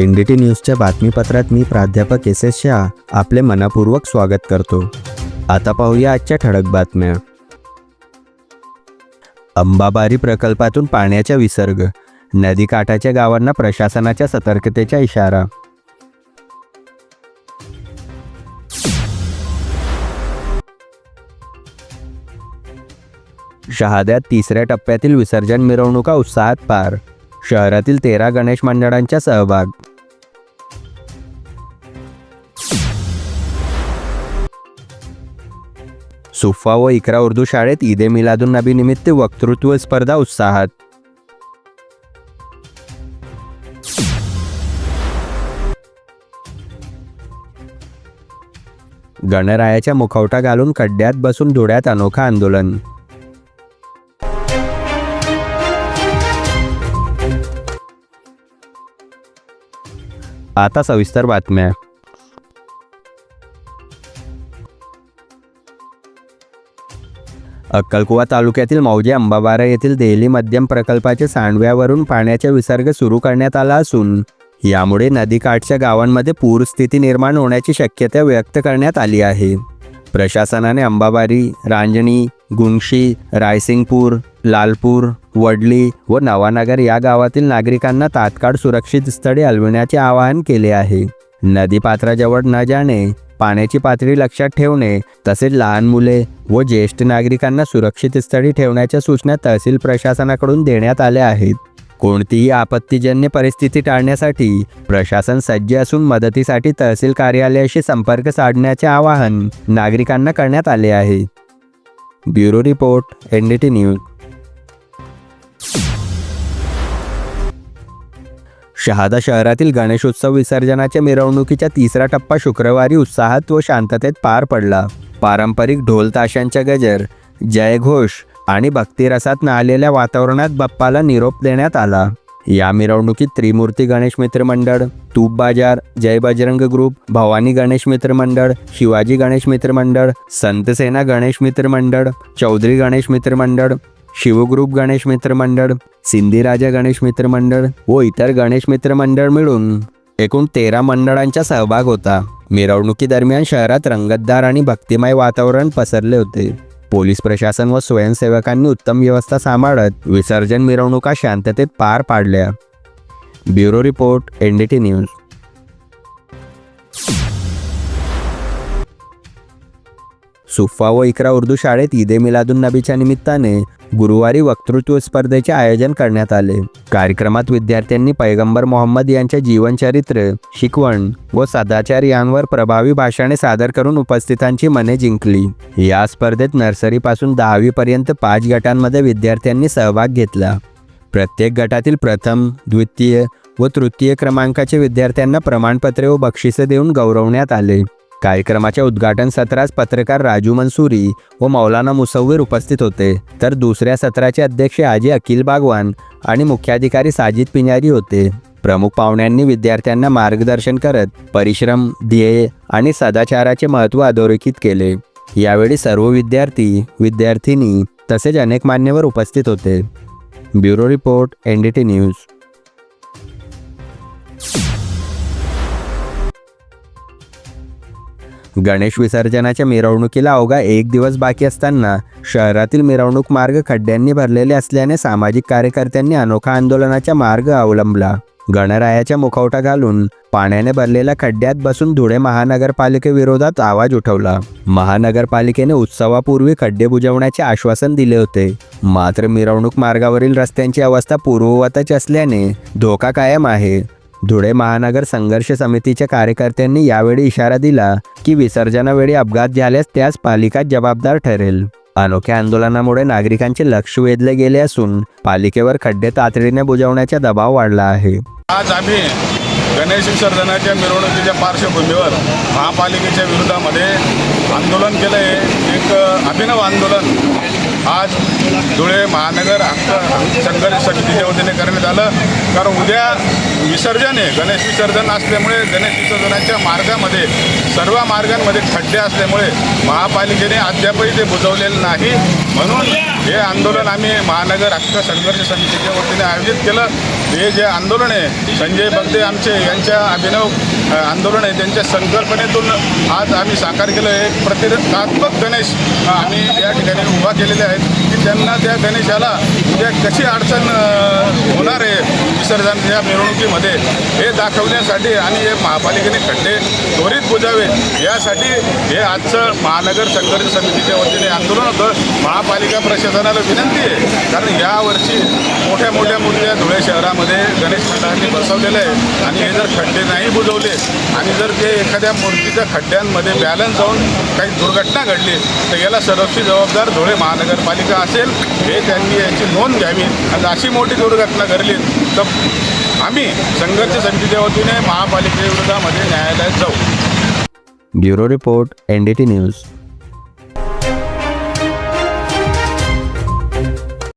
N D T न्यूजच्या बातमीपत्रात मी प्राध्यापक S S Shah आपले मनापूर्वक स्वागत करतो. आता पाहूया आजच्या ठळक बातम्या. अंबाबारी प्रकल्पातून पाण्याचा विसर्ग नदीकाठाच्या गावांना प्रशासनाच्या सतर्कतेचा इशारा. शहाद्यात तिसऱ्या टप्प्यातील विसर्जन मिरवणुका उत्साहात पार शहरातील तेरा गणेश मंडळांचा सहभाग सुफा व इकरा उर्दू शाळेत ईदे मिलादुन नबी निमित्त वक्तृत्व स्पर्धा उत्साहात. गणरायाच्या मुखवटा घालून खड्ड्यात बसून धुळ्यात अनोखा आंदोलन. आता सविस्तर बातम्या. अक्कलकुवा तालुक्यातील मौजे अंबाबारा येथील देहली मध्यम प्रकल्पाच्या सांडव्यावरून पाण्याचा विसर्ग सुरू करण्यात आला असून यामुळे नदीकाठच्या गावांमध्ये पूरस्थिती निर्माण होण्याची शक्यता व्यक्त करण्यात आली आहे. प्रशासनाने अंबाबारी रांजणी गुंगशी रायसिंगपूर लालपूर वडली व नवानगर या गावातील नागरिकांना तात्काळ सुरक्षित स्थळी हलविण्याचे आवाहन केले आहे. नदीपात्राजवळ न जाणे पाण्याची पातळी लक्षात ठेवणे तसेच लहान मुले व ज्येष्ठ नागरिकांना सुरक्षित स्थळी ठेवण्याच्या सूचना तहसील प्रशासनाकडून देण्यात आल्या आहेत. कोणतीही आपत्तीजन्य परिस्थिती टाळण्यासाठी प्रशासन सज्ज असून मदतीसाठी तहसील कार्यालयाशी संपर्क साधण्याचे आवाहन नागरिकांना करण्यात आले आहे. Bureau report N D T news. Shahada शहरातील गणेशोत्सव विसर्जनाच्या मिरवणुकीचा तिसरा टप्पा शुक्रवारी उत्साहात व शांततेत पार पडला. पारंपरिक ढोल ताशांच्या गजर जयघोष आणि भक्तिरसात नाहलेल्या वातावरणात बाप्पाला निरोप देण्यात आला. या मिरवणुकीत त्रिमूर्ती गणेश मित्र मंडळ तूप बाजार जय बजरंग ग्रुप भवानी गणेश मित्र मंडळ शिवाजी गणेश मित्र मंडळ संतसेना गणेश मित्र मंडळ चौधरी गणेश मित्र मंडळ शिवग्रुप गणेश मित्र मंडळ सिंधीराजा गणेश मित्र मंडळ व इतर गणेश मित्र मंडळ मिळून एकूण तेरा मंडळांचा सहभाग होता. मिरवणुकीदरम्यान शहरात रंगतदार आणि भक्तिमय वातावरण पसरले होते. पोलीस प्रशासन व स्वयंसेवकांनी उत्तम व्यवस्था सांभाळत विसर्जन मिरवणुका शांततेत पार पाडल्या. Bureau report N D T news. Sufa व इकरा उर्दू शाळेत ईदे मिलादुन नबीच्या निमित्ताने गुरुवारी वक्तृत्व स्पर्धेचे आयोजन करण्यात आले. कार्यक्रमात विद्यार्थ्यांनी पैगंबर मोहम्मद यांचे जीवनचरित्र शिकवण व सदाचार यांवर प्रभावी भाषणे सादर करून उपस्थितांची मने जिंकली. या स्पर्धेत नर्सरीपासून दहावी पर्यंत पाच गटांमध्ये विद्यार्थ्यांनी सहभाग घेतला. प्रत्येक गटातील प्रथम द्वितीय व तृतीय क्रमांकाचे विद्यार्थ्यांना प्रमाणपत्रे व बक्षिसे देऊन गौरवण्यात आले. कार्यक्रमाच्या उद्घाटन सत्रास पत्रकार राजू मनसुरी व मौलाना मुसव्वीर उपस्थित होते. तर दुसऱ्या सत्राचे अध्यक्ष आजी अखिल बागवान आणि मुख्याधिकारी साजिद पिनारी होते. प्रमुख पाहुण्यांनी विद्यार्थ्यांना मार्गदर्शन करत परिश्रम ध्येय आणि सदाचाराचे महत्त्व अधोरेखित केले. यावेळी सर्व विद्यार्थी विद्यार्थिनी तसेच अनेक मान्यवर उपस्थित होते. Bureau report N D T news. Ganesh विसर्जनाच्या मिरवणुकीला अवघा एक दिवस बाकी असताना शहरातील मिरवणूक मार्ग खड्ड्यांनी भरलेले असल्याने सामाजिक कार्यकर्त्यांनी अनोखा आंदोलनाचा मार्ग अवलंबला. गणरायाच्या मुखवटा घालून पाण्याने भरलेल्या खड्ड्यात बसून धुळे महानगरपालिकेविरोधात आवाज उठवला. महानगरपालिकेने उत्सवापूर्वी खड्डे बुजवण्याचे आश्वासन दिले होते. मात्र मिरवणूक मार्गावरील रस्त्यांची अवस्था पूर्ववतच असल्याने धोका कायम आहे. धुळे महानगर संघर्ष समितीच्या कार्यकर्त्यांनी यावेळी इशारा दिला की विसर्जनावेळी अपघात झाल्यास त्यास पालिका जबाबदार ठरेल. अनोख्या आंदोलनामुळे नागरिकांचे लक्ष वेधले गेले असून पालिकेवर खड्डे तातडीने बुजवण्याचा दबाव वाढला आहे. आज आम्ही गणेश विसर्जनाच्या मिरवणुकीच्या पार्श्वभूमीवर महापालिकेच्या विरोधामध्ये आंदोलन केलं आहे एक अभिनव आंदोलन आज धुळे महानगर संघर्ष समितीच्या वतीने करण्यात आलं. कारण उद्या विसर्जन आहे. गणेश विसर्जन असल्यामुळे गणेश विसर्जनाच्या मार्गामध्ये सर्व मार्गांमध्ये खड्डे असल्यामुळे महापालिकेने अद्यापही ते बुजवलेलं नाही. म्हणून हे आंदोलन आम्ही महानगर हक्क संघर्ष समितीच्या वतीने आयोजित केलं. हे जे आंदोलन आहे संजय बगदे आमचे यांच्या अभिनव आंदोलन आहे त्यांच्या संकल्पनेतून आज आम्ही साकार केलं आहे. प्रतिकात्मक गणेश आम्ही या ठिकाणी उभा केलेले आहेत. त्यांना त्या गणेशाला उद्या कशी अडचण होणार आहे विसर्जन या मिरवणुकीमध्ये हे दाखवण्यासाठी आणि हे महापालिकेने खड्डे त्वरित बुजावे यासाठी हे आजचं महानगर संघर्ष समितीच्या वतीने आंदोलन होतं. महापालिका प्रशासनाला विनंती आहे कारण यावर्षी मोठ्या मोठ्या मूर्त्या धुळे शहरामध्ये गणेश मंडळांनी बसवलेलं आहे आणि हे जर खड्डे नाही बुजवले आणि जर ते एखाद्या मूर्तीच्या खड्ड्यांमध्ये बॅलन्स जाऊन काही दुर्घटना घडली तर याला सर्वस्वी जबाबदार धुळे महानगरपालिका असेल हे त्यांनी याची नोंद घ्यावी. आणि अशी मोठी दुर्घटना घडली तर आम्ही संघर्ष समितीच्या वतीने महापालिकेविरोधामध्ये न्यायालयात जाऊ. Bureau report N D T news.